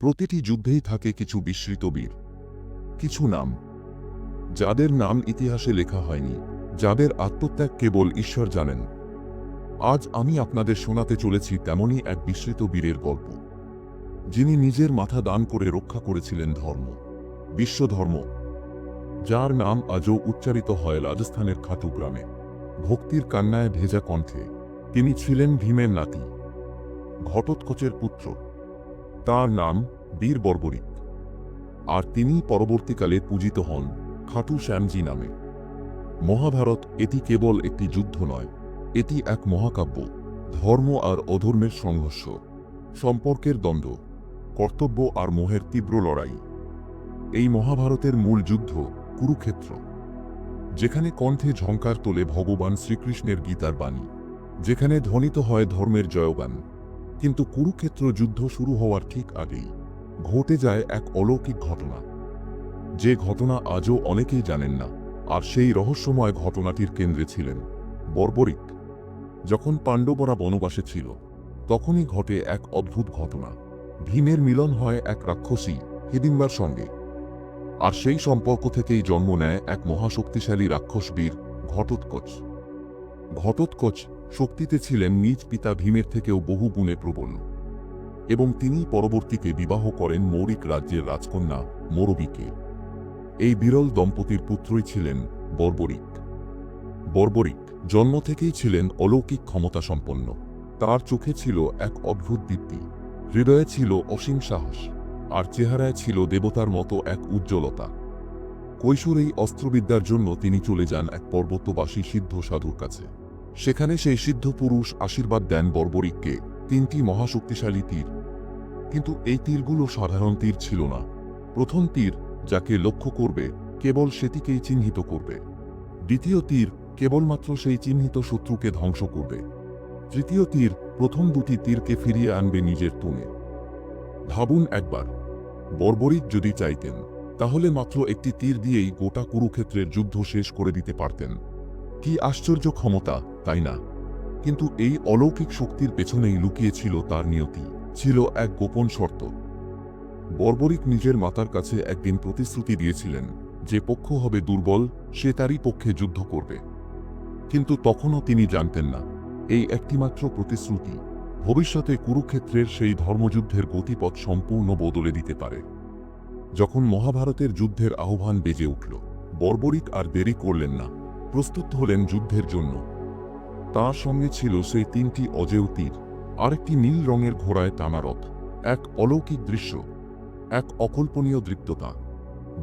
প্রতিটি যুদ্ধেই থাকে কিছু বিস্মৃত বীর, কিছু নাম, যাদের নাম ইতিহাসে লেখা হয়নি, যাদের আত্মত্যাগ কেবল ঈশ্বর জানেন। আজ আমি আপনাদের শোনাতে চলেছি তেমনই এক বিস্মৃত বীরের গল্প, যিনি নিজের মাথা দান করে রক্ষা করেছিলেন ধর্ম, বিশ্বধর্ম, যার নাম আজও উচ্চারিত হয় রাজস্থানের খাটু গ্রামে। ভক্তির কান্নায় ভেজা কণ্ঠে তিনি ছিলেন ভীমের নাতি, ঘটোৎকচের পুত্র। তার নাম বীর বর্বরিক আর তিনি পরবর্তীকালে পূজিত হন খাটু শ্যামজি নামে। মহাভারত এটি কেবল একটি যুদ্ধ নয়, এটি এক মহাকাব্য, ধর্ম আর অধর্মের সংঘর্ষ, সম্পর্কের দ্বন্দ্ব, কর্তব্য আর মোহের তীব্র লড়াই। এই মহাভারতের মূল যুদ্ধ কুরুক্ষেত্র, যেখানে কণ্ঠে ঝঙ্কার তোলে ভগবান শ্রীকৃষ্ণের গীতার বাণী, যেখানে ধ্বনিত হয় ধর্মের জয়গান। কিন্তু কুরুক্ষেত্র যুদ্ধ শুরু হওয়ার ঠিক আগেই ঘটে যায় এক অলৌকিক ঘটনা। যে ঘটনা আজও অনেকেই জানেন না, আর সেই রহস্যময় ঘটনাটির কেন্দ্রে ছিলেন বর্বরিক। যখন পাণ্ডবরা বনবাসে ছিল, তখনই ঘটে এক অদ্ভুত ঘটনা। ভীমের মিলন হয় এক রাক্ষসী, হিদিম্বার সঙ্গে। আর সেই সম্পর্ক থেকেই জন্ম নেয় এক মহাশক্তিশালী রাক্ষস বীর ঘটোৎকচ। ঘটোৎকচ শক্তিতে ছিলেন নিজ পিতা ভীমের থেকেও বহু গুণে প্রবণ। এবং তিনি পরবর্তীকে বিবাহ করেন মৌরিক রাজ্যের রাজকন্যা মৌরবীকে। এই বিরল দম্পতির পুত্রই ছিলেন বর্বরিক। বর্বরিক জন্ম থেকেই ছিলেন অলৌকিক ক্ষমতা সম্পন্ন তার চোখে ছিল এক অদ্ভুত দীপ্তি। হৃদয়ে ছিল অসীম সাহস। আর চেহারায় ছিল দেবতার মতো এক উজ্জ্বলতা। কৈশোরেই অস্ত্রবিদ্যার জন্য তিনি চলে যান এক পর্বতবাসী সিদ্ধ সাধুর কাছে। সেখানে সেই সিদ্ধ পুরুষ আশীর্বাদ দেন বর্বরিককে, তিনটি মহাশক্তিশালী তীর। কিন্তু এই তীরগুলো সাধারণ তীর ছিল না। প্রথম তীর, যাকে লক্ষ্য করবে, কেবল সেটিকেই চিহ্নিত করবে। দ্বিতীয় তীর, কেবলমাত্র সেই চিহ্নিত শত্রুকে ধ্বংস করবে। তৃতীয় তীর, প্রথম দুটি তীরকে ফিরিয়ে আনবে নিজের তুনে। ভাবুন একবার। বর্বরিক যদি চাইতেন, তাহলে মাত্র একটি তীর দিয়েই গোটা কুরুক্ষেত্রের যুদ্ধ শেষ করে দিতে পারতেন। কি আশ্চর্য ক্ষমতা! তাই না? কিন্তু এই অলৌকিক শক্তির পেছনেই লুকিয়েছিল তার নিয়তি, ছিল এক গোপন শর্ত। বর্বরিক নিজের মাতার কাছে একদিন প্রতিশ্রুতি দিয়েছিলেন যে পক্ষ হবে দুর্বল, সে তারই পক্ষে যুদ্ধ করবে। কিন্তু তখনও তিনি জানতেন না, এই একটিমাত্র প্রতিশ্রুতি ভবিষ্যতে কুরুক্ষেত্রের সেই ধর্মযুদ্ধের গতিপথ সম্পূর্ণ বদলে দিতে পারে। যখন মহাভারতের যুদ্ধের আহ্বান বেজে উঠল, বর্বরিক আর দেরি করলেন না, প্রস্তুত হলেন যুদ্ধের জন্য। তার সঙ্গে ছিল সেই তিনটি অজেয় তীর, আরেকটি নীল রঙের ঘোড়ায় টানা রথ, এক অলৌকিক দৃশ্য, এক অকল্পনীয় দৃপ্ততা।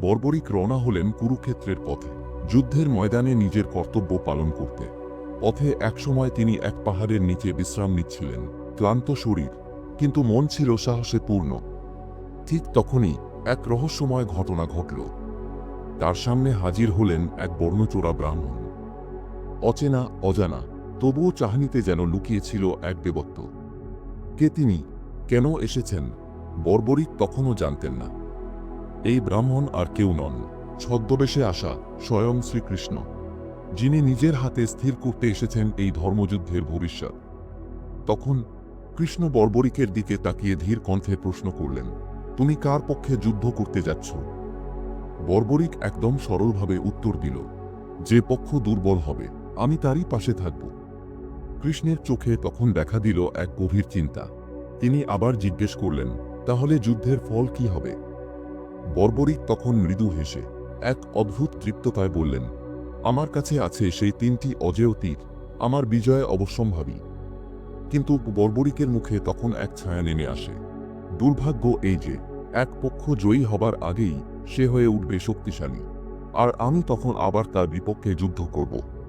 বর্বরিক রওনা হলেন কুরুক্ষেত্রের পথে, যুদ্ধের ময়দানে নিজের কর্তব্য পালন করতে। পথে একসময় তিনি এক পাহাড়ের নিচে বিশ্রাম নিচ্ছিলেন, ক্লান্ত শরীর, কিন্তু মন ছিল সাহসে পূর্ণ ঠিক তখনই এক রহস্যময় ঘটনা ঘটল। তার সামনে হাজির হলেন এক বর্ণচোরা ব্রাহ্মণ। অচেনা, অজানা তবুও চাহনিতে যেন লুকিয়েছিল এক দেবত্ব। কে তিনি? কেন এসেছেন? বর্বরিক তখনও জানতেন না। এই ব্রাহ্মণ আর কেউ নন। ছদ্মবেশে আসা স্বয়ং শ্রীকৃষ্ণ, যিনি নিজের হাতে স্থির করতে এসেছেন এই ধর্মযুদ্ধের ভবিষ্যৎ। তখন কৃষ্ণ বর্বরিকের দিকে তাকিয়ে ধীর কণ্ঠে প্রশ্ন করলেন, তুমি কার পক্ষে যুদ্ধ করতে যাচ্ছ? বর্বরিক একদম সরলভাবে উত্তর দিল, যে পক্ষ দুর্বল হবে, আমি তারই পাশে থাকব। কৃষ্ণের চোখে তখন দেখা দিল এক গভীর চিন্তা। তিনি আবার জিজ্ঞেস করলেন, তাহলে যুদ্ধের ফল কি হবে? বর্বরিক তখন মৃদু হেসে, এক অদ্ভুত তৃপ্ততায় বললেন, আমার কাছে আছে সেই তিনটি অজেয় তীর, আমার বিজয় অবশ্যম্ভাবী। কিন্তু বর্বরিকের মুখে তখন এক ছায়া নেমে আসে। দুর্ভাগ্য এই যে, এক পক্ষ জয়ী হবার আগেই সে হয়ে উঠবে শক্তিশালী। আর আমি তখন আবার তার বিপক্ষে যুদ্ধ করব।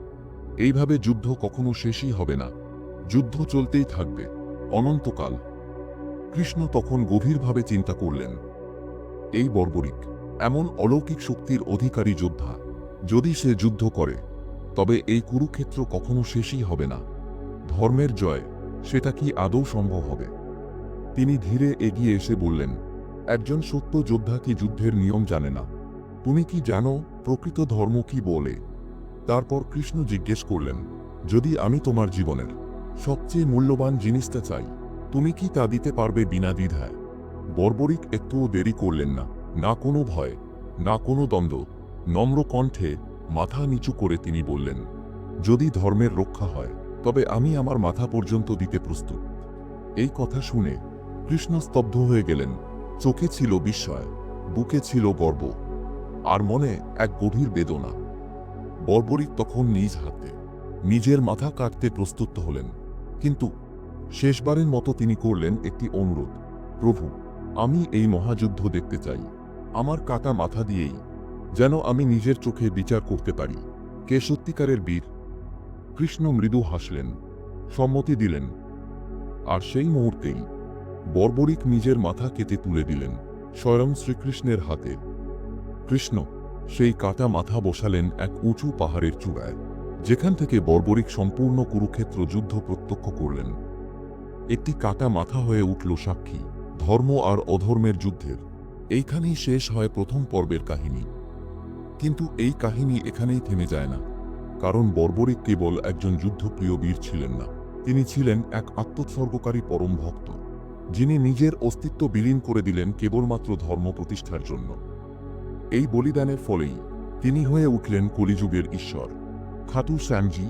এইভাবে যুদ্ধ কখনো শেষই হবে না। যুদ্ধ চলতেই থাকবে। অনন্তকাল। কৃষ্ণ তখন গভীরভাবে চিন্তা করলেন, এই বর্বরিক, এমন অলৌকিক শক্তির অধিকারী যোদ্ধা, যদি সে যুদ্ধ করে, তবে এই কুরুক্ষেত্র কখনো শেষই হবে না। ধর্মের জয়, সেটা কি আদৌ সম্ভব হবে? তিনি ধীরে এগিয়ে এসে বললেন, একজন সত্য যোদ্ধা কি যুদ্ধের নিয়ম জানে না? তুমি কি জানো প্রকৃত ধর্ম কি বলে? তারপর কৃষ্ণ জিজ্ঞেস করলেন, যদি আমি তোমার জীবনের সবচেয়ে মূল্যবান জিনিসটা চাই, তুমি কি তা দিতে পারবে বিনা দ্বিধায়? বর্বরিক একটুও দেরি করলেন না না কোনো ভয়, না কোনো দ্বন্দ্ব, নম্র কণ্ঠে মাথা নিচু করে তিনি বললেন, যদি ধর্মের রক্ষা হয়, তবে আমি আমার মাথা পর্যন্ত দিতে প্রস্তুত। এই কথা শুনে কৃষ্ণ স্তব্ধ হয়ে গেলেন, চোখে ছিল বিস্ময়, বুকে ছিল গর্ব, আর মনে এক গভীর বেদনা। বর্বরিক তখন নিজ হাতে নিজের মাথা কাটতে প্রস্তুত হলেন। কিন্তু শেষবারের মতো তিনি করলেন একটি অনুরোধ, প্রভু, আমি এই মহাযুদ্ধ দেখতে চাই। আমার কাটা মাথা দিয়েই যেন আমি নিজের চোখে বিচার করতে পারি। কে সত্যিকারের বীর? কৃষ্ণ মৃদু হাসলেন, সম্মতি দিলেন। আর সেই মুহূর্তেই বর্বরিক নিজের মাথা কেটে তুলে দিলেন স্বয়ং শ্রীকৃষ্ণের হাতে। কৃষ্ণ সেই কাটা মাথা বসালেন এক উঁচু পাহাড়ের চূড়ায়, যেখান থেকে বর্বরিক সম্পূর্ণ কুরুক্ষেত্র যুদ্ধ প্রত্যক্ষ করলেন। একটি কাটা মাথা হয়ে উঠল সাক্ষী, ধর্ম আর অধর্মের যুদ্ধের। এইখানেই শেষ হয় প্রথম পর্বের কাহিনী। কিন্তু এই কাহিনী এখানেই থেমে যায় না, কারণ বর্বরিক কেবল একজন যুদ্ধপ্রিয় বীর ছিলেন না। তিনি ছিলেন এক আত্মোৎসর্গকারী পরম ভক্ত, যিনি নিজের অস্তিত্ব বিলীন করে দিলেন কেবলমাত্র ধর্ম প্রতিষ্ঠার জন্য। এই বলিদানের ফলেই তিনি হয়ে উঠলেন কলিযুগের ঈশ্বর। খাটু শ্যামজি,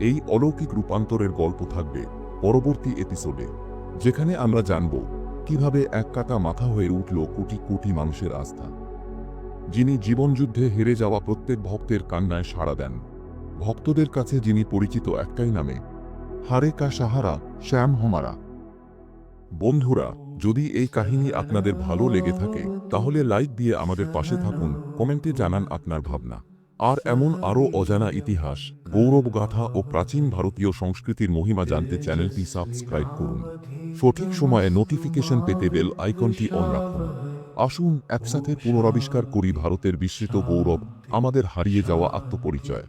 এই অলৌকিক রূপান্তরের গল্প থাকবে পরবর্তী এপিসোডে, যেখানে আমরা জানব কীভাবে এক কাটা মাথা হয়ে উঠল কোটি কোটি মানুষের আস্থা। যিনি জীবনযুদ্ধে হেরে যাওয়া প্রত্যেক ভক্তের কান্নায় সাড়া দেন। ভক্তদের কাছে যিনি পরিচিত একটাই নামে, হারে কা সাহারা, শ্যাম হমারা। বন্ধুরা যদি এই কাহিনী আপনাদের ভালো লেগে থাকে, তাহলে লাইক দিয়ে আমাদের পাশে থাকুন, কমেন্টে জানান আপনার ভাবনা। আর এমন আরও অজানা ইতিহাস, গৌরবগাথা ও প্রাচীন ভারতীয় সংস্কৃতির মহিমা জানতে চ্যানেলটি সাবস্ক্রাইব করুন। সঠিক সময়ে নোটিফিকেশন পেতে বেল আইকনটি অন রাখুন। আসুন একসাথে পুনরাবিষ্কার করি ভারতের বিস্মৃত গৌরব, আমাদের হারিয়ে যাওয়া আত্মপরিচয়।